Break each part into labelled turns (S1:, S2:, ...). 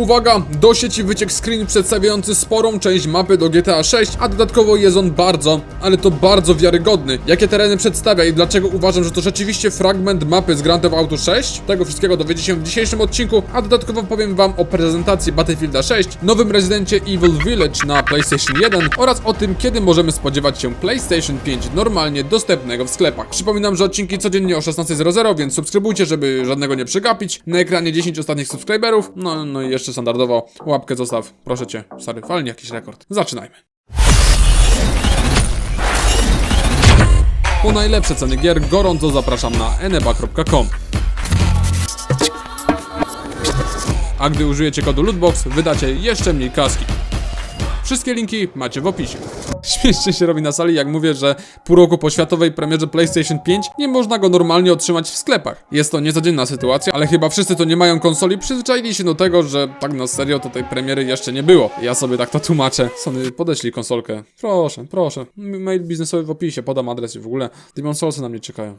S1: Uwaga, do sieci wyciekł screen przedstawiający sporą część mapy do GTA 6, a dodatkowo jest on bardzo, ale to bardzo wiarygodny. Jakie tereny przedstawia i dlaczego uważam, że to rzeczywiście fragment mapy z Grand Theft Auto 6? Tego wszystkiego dowiecie się w dzisiejszym odcinku, a dodatkowo powiem wam o prezentacji Battlefielda 6, nowym rezydencie Evil Village na PlayStation 1 oraz o tym, kiedy możemy spodziewać się PlayStation 5 normalnie dostępnego w sklepach. Przypominam, że odcinki codziennie o 16.00, więc subskrybujcie, żeby żadnego nie przegapić. Na ekranie 10 ostatnich subskryberów, no, no i jeszcze standardowo łapkę zostaw, proszę cię, stary, falnie jakiś rekord. Zaczynajmy. Po najlepsze ceny gier gorąco zapraszam na eneba.com. A gdy użyjecie kodu LOOTBOX, wydacie jeszcze mniej kaski. Wszystkie linki macie w opisie. Śmiesznie się robi na sali, jak mówię, że pół roku po światowej premierze PlayStation 5 nie można go normalnie otrzymać w sklepach. Jest to niecodzienna sytuacja, ale chyba wszyscy, co nie mają konsoli, przyzwyczaili się do tego, że tak na serio to tej premiery jeszcze nie było. Ja sobie tak to tłumaczę. Sony, podeślij konsolkę. Proszę, proszę. Mail biznesowy w opisie, podam adres i w ogóle. Demon Soulsy na mnie czekają.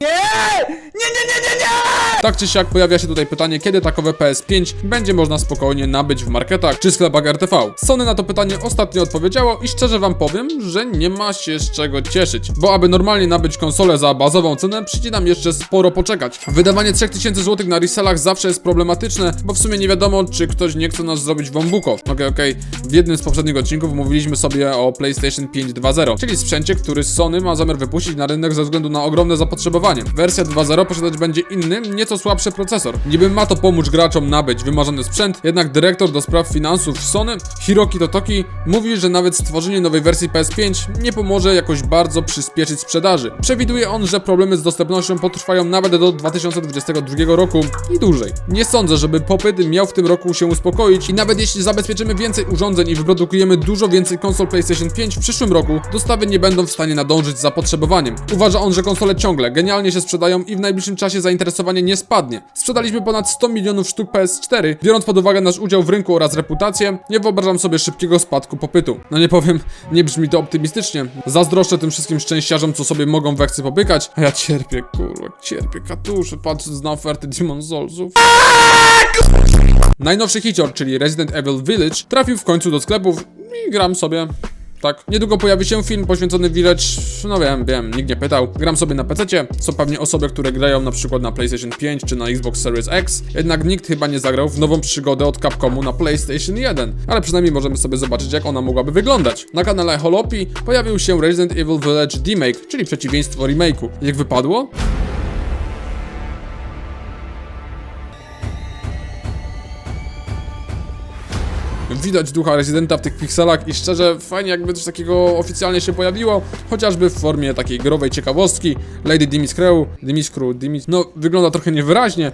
S1: Tak czy siak pojawia się tutaj pytanie, kiedy takowe PS5 będzie można spokojnie nabyć w marketach czy sklepach RTV. Sony na to pytanie ostatnio odpowiedziało i szczerze wam powiem, że nie ma się z czego cieszyć, bo aby normalnie nabyć konsolę za bazową cenę, przyjdzie nam jeszcze sporo poczekać. Wydawanie 3000 zł na resellach zawsze jest problematyczne, bo w sumie nie wiadomo, czy ktoś nie chce nas zrobić wąbuko. Okej, okej, w jednym z poprzednich odcinków mówiliśmy sobie o PlayStation 5 2.0, czyli sprzęcie, który Sony ma zamiar wypuścić na rynek ze względu na ogromne zapotrzebowanie. Wersja 2.0 posiadać będzie inny, nieco słabszy procesor. Niby ma to pomóc graczom nabyć wymarzony sprzęt, jednak dyrektor do spraw finansów Sony, Hiroki Totoki, mówi, że nawet stworzenie nowej wersji PS5 nie pomoże jakoś bardzo przyspieszyć sprzedaży. Przewiduje on, że problemy z dostępnością potrwają nawet do 2022 roku i dłużej. Nie sądzę, żeby popyt miał w tym roku się uspokoić i nawet jeśli zabezpieczymy więcej urządzeń i wyprodukujemy dużo więcej konsol PlayStation 5 w przyszłym roku, dostawy nie będą w stanie nadążyć z zapotrzebowaniem. Uważa on, że konsole ciągle genialnie się sprzedają i w najbliższym czasie zainteresowanie nie spadnie. Sprzedaliśmy ponad 100 milionów sztuk PS4, biorąc pod uwagę nasz udział w rynku oraz reputację, nie wyobrażam sobie szybkiego spadku popytu. No nie powiem, nie brzmi to optymistycznie. Zazdroszczę tym wszystkim szczęściarzom, co sobie mogą w akcji popykać, a ja cierpię, kurwa, cierpię katusze, patrząc na oferty Demon Soulsów. Najnowszy hicior, czyli Resident Evil Village, trafił w końcu do sklepów i gram sobie. Tak. Niedługo pojawi się film poświęcony Village. No wiem, wiem, nikt nie pytał. Gram sobie na PC. Są pewnie osoby, które grają na przykład na PlayStation 5 czy na Xbox Series X. Jednak nikt chyba nie zagrał w nową przygodę od Capcomu na PlayStation 1. Ale przynajmniej możemy sobie zobaczyć, jak ona mogłaby wyglądać. Na kanale Holopi pojawił się Resident Evil Village Remake, czyli przeciwieństwo remake'u. Jak wypadło? Widać ducha rezydenta w tych pikselach i szczerze fajnie jakby coś takiego oficjalnie się pojawiło, chociażby w formie takiej growej ciekawostki. Lady Dimitrescu, Dimitrescu, Dimit... no wygląda trochę niewyraźnie.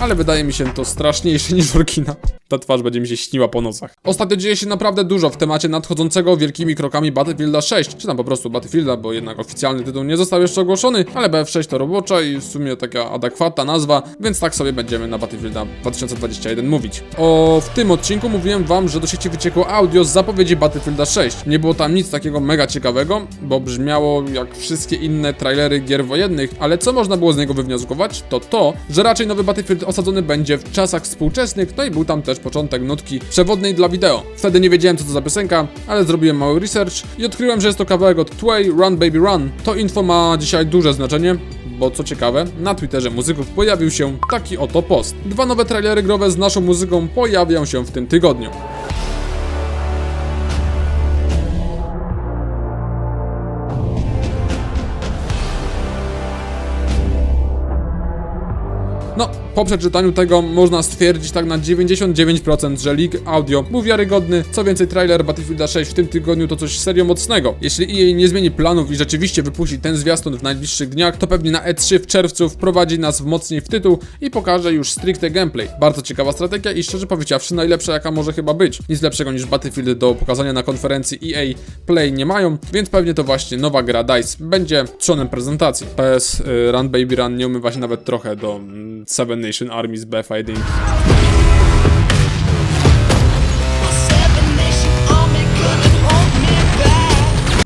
S1: Ale wydaje mi się to straszniejsze niż oryginał. Ta twarz będzie mi się śniła po nocach. Ostatnio dzieje się naprawdę dużo w temacie nadchodzącego wielkimi krokami Battlefielda 6, czy tam po prostu Battlefielda, bo jednak oficjalny tytuł nie został jeszcze ogłoszony, ale BF6 to robocza i w sumie taka adekwatna nazwa, więc tak sobie będziemy na Battlefielda 2021 mówić. O, w tym odcinku mówiłem wam, że do sieci wyciekło audio z zapowiedzi Battlefielda 6. Nie było tam nic takiego mega ciekawego, bo brzmiało jak wszystkie inne trailery gier wojennych, ale co można było z niego wywnioskować, to to, że raczej nowy Battlefield osadzony będzie w czasach współczesnych, no i był tam też początek nutki przewodnej dla wideo. Wtedy nie wiedziałem co to za piosenka, ale zrobiłem mały research i odkryłem, że jest to kawałek od Tway Run Baby Run. To info ma dzisiaj duże znaczenie, bo co ciekawe, na Twitterze muzyków pojawił się taki oto post. Dwa nowe trailery growe z naszą muzyką pojawią się w tym tygodniu. No, po przeczytaniu tego można stwierdzić tak na 99%, że League Audio był wiarygodny. Co więcej, trailer Battlefielda 6 w tym tygodniu to coś serio mocnego. Jeśli EA nie zmieni planów i rzeczywiście wypuści ten zwiastun w najbliższych dniach, to pewnie na E3 w czerwcu wprowadzi nas mocniej w tytuł i pokaże już stricte gameplay. Bardzo ciekawa strategia i szczerze powiedziawszy najlepsza jaka może chyba być. Nic lepszego niż Battlefield do pokazania na konferencji EA Play nie mają, więc pewnie to właśnie nowa gra DICE będzie trzonem prezentacji. PS y, Run Baby Run nie umywa się nawet trochę do mm, Seven Nation
S2: Armies BF, I think.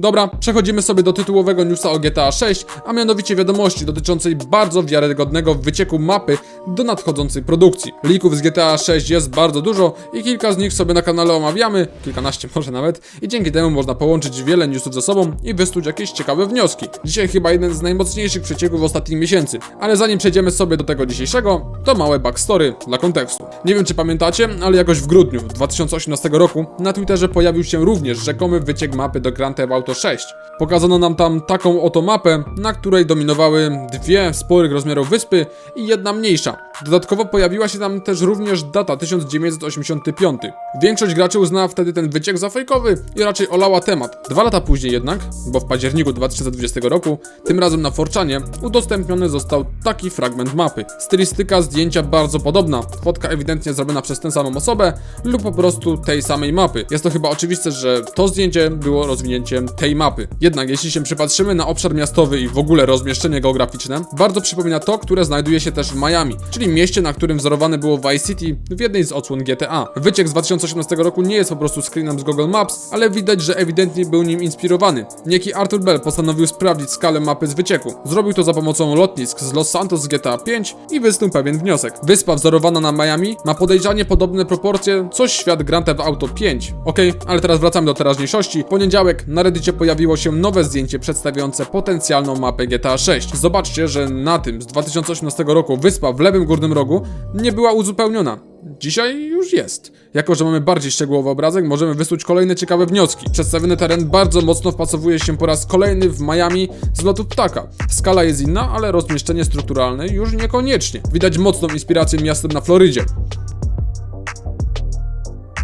S1: Dobra, przechodzimy sobie do tytułowego newsa o GTA 6, a mianowicie wiadomości dotyczącej bardzo wiarygodnego wycieku mapy do nadchodzącej produkcji. Lików z GTA 6 jest bardzo dużo i kilka z nich sobie na kanale omawiamy, kilkanaście może nawet, i dzięki temu można połączyć wiele newsów ze sobą i wysnuć jakieś ciekawe wnioski. Dzisiaj chyba jeden z najmocniejszych przecieków ostatnich miesięcy, ale zanim przejdziemy sobie do tego dzisiejszego, to małe backstory dla kontekstu. Nie wiem czy pamiętacie, ale jakoś w grudniu 2018 roku na Twitterze pojawił się również rzekomy wyciek mapy do Grand Theft Auto 6. Pokazano nam tam taką oto mapę, na której dominowały dwie sporych rozmiarów wyspy i jedna mniejsza. Dodatkowo pojawiła się tam też również data 1985. Większość graczy uznała wtedy ten wyciek za fejkowy i raczej olała temat. Dwa lata później jednak, bo w październiku 2020 roku, tym razem na Forczanie, udostępniony został taki fragment mapy. Stylistyka zdjęcia bardzo podobna, fotka ewidentnie zrobiona przez tę samą osobę lub po prostu tej samej mapy. Jest to chyba oczywiste, że to zdjęcie było rozwinięciem tej mapy. Jednak jeśli się przypatrzymy na obszar miastowy i w ogóle rozmieszczenie geograficzne, bardzo przypomina to, które znajduje się też w Miami, czyli mieście, na którym wzorowane było Vice City w jednej z odsłon GTA. Wyciek z 2018 roku nie jest po prostu screenem z Google Maps, ale widać, że ewidentnie był nim inspirowany. Nieki Arthur Bell postanowił sprawdzić skalę mapy z wycieku. Zrobił to za pomocą lotnisk z Los Santos z GTA 5 i wysnuł pewien wniosek. Wyspa wzorowana na Miami ma podejrzanie podobne proporcje, co świat Grand Theft Auto 5. Okej, ale teraz wracamy do teraźniejszości. Poniedziałek na Reddicie pojawiło się nowe zdjęcie przedstawiające potencjalną mapę GTA 6. Zobaczcie, że na tym z 2018 roku wyspa w lewym górnym rogu nie była uzupełniona. Dzisiaj już jest. Jako, że mamy bardziej szczegółowy obrazek, możemy wysnuć kolejne ciekawe wnioski. Przedstawiony teren bardzo mocno wpasowuje się po raz kolejny w Miami z lotu ptaka. Skala jest inna, ale rozmieszczenie strukturalne już niekoniecznie. Widać mocną inspirację miastem na Florydzie.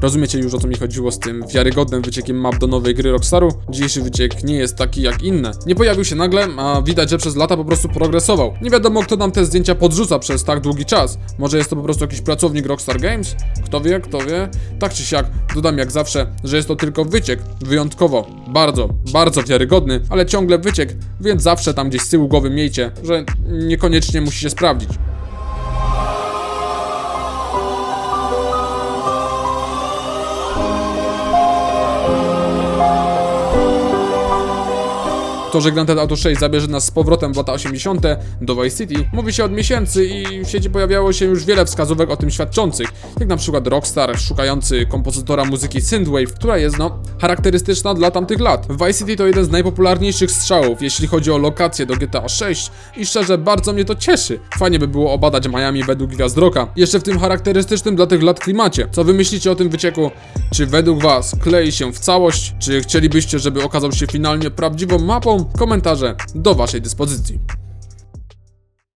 S1: Rozumiecie już o co mi chodziło z tym wiarygodnym wyciekiem map do nowej gry Rockstaru? Dzisiejszy wyciek nie jest taki jak inne. Nie pojawił się nagle, a widać, że przez lata po prostu progresował. Nie wiadomo kto nam te zdjęcia podrzuca przez tak długi czas. Może jest to po prostu jakiś pracownik Rockstar Games? Kto wie, kto wie? Tak czy siak, dodam jak zawsze, że jest to tylko wyciek. Wyjątkowo, bardzo, bardzo wiarygodny, ale ciągle wyciek, więc zawsze tam gdzieś z tyłu głowy miejcie, że niekoniecznie musi się sprawdzić. To, że Grand Theft Auto 6 zabierze nas z powrotem w lata 80. do Vice City, mówi się od miesięcy i w sieci pojawiało się już wiele wskazówek o tym świadczących, jak na przykład Rockstar szukający kompozytora muzyki Synthwave, która jest no charakterystyczna dla tamtych lat. Vice City to jeden z najpopularniejszych strzałów, jeśli chodzi o lokację do GTA 6 i szczerze bardzo mnie to cieszy. Fajnie by było obadać Miami według Gwiazd Rocka, jeszcze w tym charakterystycznym dla tych lat klimacie. Co wy myślicie o tym wycieku? Czy według was klei się w całość? Czy chcielibyście, żeby okazał się finalnie prawdziwą mapą? Komentarze do waszej dyspozycji.